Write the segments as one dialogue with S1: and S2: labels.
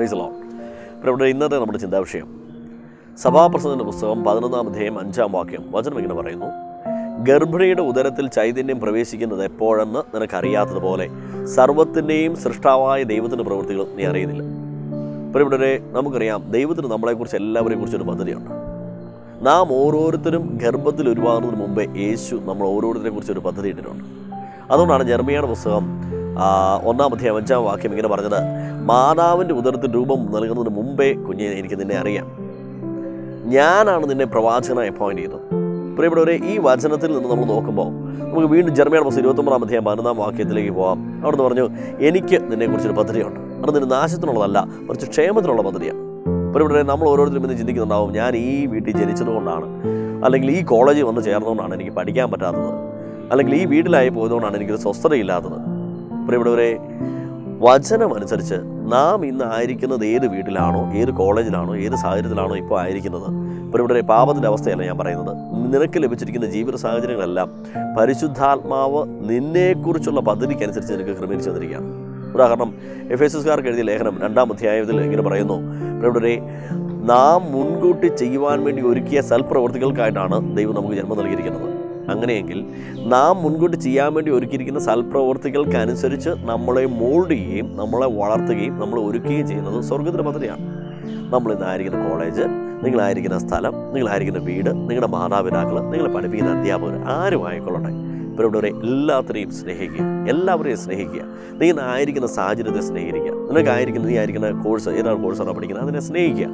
S1: Price അപ്പോൾ ഇവിടെ ഇന്നത്തെ നമ്മുടെ ചിന്താവിഷയം. സഭാപ്രസംഗത്തിന്റെ പുസ്തകം പതിനൊന്നാം അധ്യായം അഞ്ചാം വാക്യം. വചനം ഇങ്ങനെ പറയുന്നു. ഗർഭിണിയുടെ ഉദരത്തിൽ ചൈതന്യം പ്രവേശിക്കുന്നത് എപ്പോഴെന്ന് നിനക്കറിയാത്തതുപോലെ സർവത്തിന്റെയും സൃഷ്ടാവായ ദൈവത്തിന്റെ പ്രവൃത്തികൾ നീ അറിയുന്നില്ല. ഇപ്പോൾ ഇവിടെ നമുക്കറിയാം ദൈവത്തിന് നമ്മളെക്കുറിച്ച് എല്ലാവരെയും കുറിച്ചൊരു പദ്ധതിയുണ്ട്. നാം ഓരോരുത്തരും ഗർഭത്തിൽ ഉരുവാകുന്നതിന് മുമ്പേ യേശു നമ്മൾ ഓരോരുത്തരെ കുറിച്ച് ഒരു പദ്ധതി ഇട്ടിട്ടുണ്ട്. അതുകൊണ്ടാണ് ജർമ്മിയുടെ പുസ്തകം ആ, ഒന്നാം അധ്യായം അഞ്ചാം വാക്യം ഇങ്ങനെ പറഞ്ഞത് മാതാവിന്റെ ഉദരത്തിൽ രൂപം നൽകുന്നതിന് മുമ്പേ കുഞ്ഞെ എനിക്ക് നിന്നെ അറിയാം. ഞാനാണ് നിന്നെ പ്രവാചകനായി അപ്പോയിന്റ് ചെയ്തത്. പ്രിയപ്പെട്ടവരെ ഈ വചനത്തിൽ നിന്ന് നമ്മൾ നോക്കുമ്പോൾ നമുക്ക് വീണ്ടും ജർമ്മയുടെ പുസ്തകം ഇരുപത്തൊമ്പതാം അധ്യായം പതിനൊന്നാം വാക്യത്തിലേക്ക് പോകാം അവിടുന്ന് പറഞ്ഞു എനിക്ക് നിന്നെക്കുറിച്ചൊരു പദ്ധതിയുണ്ട്. അത് നിന്റെ നാശത്തിനുള്ളതല്ല കുറച്ച് ക്ഷേമത്തിനുള്ള പദ്ധതിയാണ്. പ്രിയപ്പെട്ടവരെ നമ്മൾ ഓരോരുത്തരും ഇന്ന് ചിന്തിക്കുന്നുണ്ടാവും ഞാൻ ഈ വീട്ടിൽ ജനിച്ചതുകൊണ്ടാണ് അല്ലെങ്കിൽ ഈ കോളേജിൽ വന്ന് ചേർന്നതുകൊണ്ടാണ് എനിക്ക് പഠിക്കാൻ പറ്റാത്തത് അല്ലെങ്കിൽ ഈ വീട്ടിലായി പോയതുകൊണ്ടാണ് എനിക്കൊരു സ്വസ്ഥതയില്ലാത്തത്. പ്രിയപ്പെട്ടവരെ വചനമനുസരിച്ച് നാം ഇന്ന് ആയിരിക്കുന്നത് ഏത് വീട്ടിലാണോ ഏത് കോളേജിലാണോ ഏത് സാഹചര്യത്തിലാണോ ഇപ്പോൾ ആയിരിക്കുന്നത്. പ്രിയപ്പെട്ടവരെ പാപത്തിന്റെ അവസ്ഥയല്ല ഞാൻ പറയുന്നത്. നിനക്ക് ലഭിച്ചിരിക്കുന്ന ജീവിത സാഹചര്യങ്ങളെല്ലാം പരിശുദ്ധാത്മാവ് നിന്നെക്കുറിച്ചുള്ള പദ്ധതിക്കനുസരിച്ച് നിനക്ക് ക്രമീകരിച്ചു തന്നിരിക്കുകയാണ്. ഉദാഹരണം എഫ് എസ് എസ്കാർക്ക് എഴുതിയ ലേഖനം രണ്ടാം അധ്യായത്തിൽ ഇങ്ങനെ പറയുന്നു. പ്രിയപ്പെട്ടവരെ നാം മുൻകൂട്ടി ചെയ്യുവാൻ വേണ്ടി ഒരുക്കിയ സൽപ്രവർത്തികൾക്കായിട്ടാണ് ദൈവം നമുക്ക് ജന്മം നൽകിയിരിക്കുന്നത്. അങ്ങനെയെങ്കിൽ നാം മുൻകൂട്ടി ചെയ്യാൻ വേണ്ടി ഒരുക്കിയിരിക്കുന്ന സൽപ്രവർത്തികൾക്കനുസരിച്ച് നമ്മളെ മോൾഡ് ചെയ്യുകയും നമ്മളെ വളർത്തുകയും നമ്മളെ ഒരുക്കുകയും ചെയ്യുന്നത് സ്വർഗത്തിന്റെ പദ്ധതിയാണ്. നമ്മൾ ഇന്നായിരിക്കുന്ന കോളേജ് നിങ്ങളായിരിക്കുന്ന സ്ഥലം നിങ്ങളായിരിക്കുന്ന വീട് നിങ്ങളുടെ മാതാപിതാക്കൾ നിങ്ങളെ പഠിപ്പിക്കുന്ന അധ്യാപകർ ആരും ആയിക്കൊള്ളട്ടെ. ഇവരുടെ എല്ലാത്തിനെയും സ്നേഹിക്കുക എല്ലാവരെയും സ്നേഹിക്കുക. നീ ആയിരിക്കുന്ന സാഹചര്യത്തെ സ്നേഹിക്കുക. നിനക്കായിരിക്കുന്ന നീ ആയിരിക്കുന്ന കോഴ്സ് ഏതാണ് കോഴ്സാണോ പഠിക്കുന്നത്? അതിനെ സ്നേഹിക്കുക.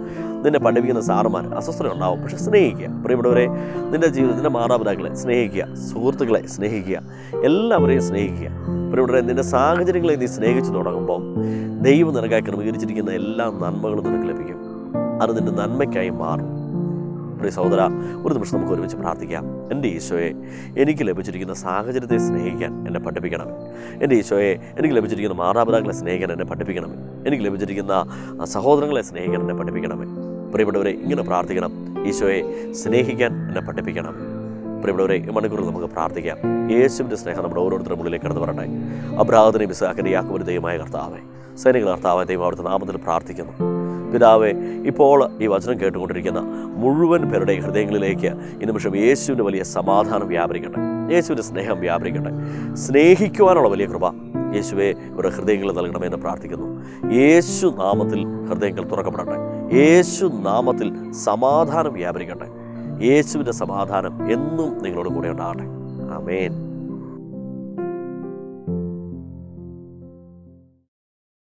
S1: നിന്നെ പഠിപ്പിക്കുന്ന സാറുമാർ അസ്വസ്ഥത ഉണ്ടാവും. പക്ഷേ സ്നേഹിക്കുക. പ്രിയപ്പെട്ടവരെ നിന്റെ ജീവിതത്തിന്റെ മാതാപിതാക്കളെ സ്നേഹിക്കുക. സുഹൃത്തുക്കളെ സ്നേഹിക്കുക. എല്ലാവരെയും സ്നേഹിക്കുക. പ്രിയപ്പെട്ടവരെ നിന്റെ സാഹചര്യങ്ങളെ നീ സ്നേഹിച്ചു തുടങ്ങുമ്പോൾ ദൈവം നിനക്കായി ക്രമീകരിച്ചിരിക്കുന്ന എല്ലാ നന്മകളും നിനക്ക് ലഭിക്കും. അത് നിന്റെ നന്മയ്ക്കായി മാറും. പ്രിയ സഹോദര ഒരു നിമിഷം നമുക്ക് ഒരുമിച്ച് പ്രാർത്ഥിക്കാം. എന്റെ ഈശോയെ എനിക്ക് ലഭിച്ചിരിക്കുന്ന സാഹചര്യത്തെ സ്നേഹിക്കാൻ എന്നെ പഠിപ്പിക്കണമേ. എന്റെ ഈശോയെ എനിക്ക് ലഭിച്ചിരിക്കുന്ന മാതാപിതാക്കളെ സ്നേഹിക്കാൻ എന്നെ പഠിപ്പിക്കണമേ. എനിക്ക് ലഭിച്ചിരിക്കുന്ന സഹോദരങ്ങളെ സ്നേഹിക്കാൻ എന്നെ പഠിപ്പിക്കണമേ. പ്രിയപ്പെട്ടവരെ ഇങ്ങനെ പ്രാർത്ഥിക്കണം. ഈശോയെ സ്നേഹിക്കാൻ എന്നെ പഠിപ്പിക്കണം പ്രിയപ്പെട്ടവരെ ഈ മണിക്കൂറിൽ നമുക്ക് പ്രാർത്ഥിക്കാം. യേശുവിന്റെ സ്നേഹം നമ്മുടെ ഓരോരുത്തരുടെ ഉള്ളിലേക്ക് കടന്നു വരട്ടെ. അബ്രാഹത്തിനെയും ഇസാഖിന്റെ യാക്കുമൊരു ദൈവമായ കർത്താവേ. സൈനിക കർത്താവായ ദൈവം അവിടുത്തെ നാമത്തിൽ പ്രാർത്ഥിക്കുന്നു. പിതാവെ ഇപ്പോൾ ഈ വചനം കേട്ടുകൊണ്ടിരിക്കുന്ന മുഴുവൻ പേരുടെ ഹൃദയങ്ങളിലേക്ക് ഈ നിമിഷം യേശുവിന്റെ വലിയ സമാധാനം വ്യാപരിക്കട്ടെ. യേശുവിന്റെ സ്നേഹം വ്യാപരിക്കട്ടെ. സ്നേഹിക്കുവാനുള്ള വലിയ കൃപ യേശുവെ ഇവരുടെ ഹൃദയങ്ങളിൽ നൽകണമെന്ന് പ്രാർത്ഥിക്കുന്നു. യേശു നാമത്തിൽ ഹൃദയങ്ങൾ തുറക്കപ്പെടട്ടെ. യേശു നാമത്തിൽ സമാധാനം വ്യാപരിക്കട്ടെ. യേശുവിന്റെ സമാധാനം എന്നും നിങ്ങളോട് കൂടെ ഉണ്ടാകട്ടെ. ആമേൻ.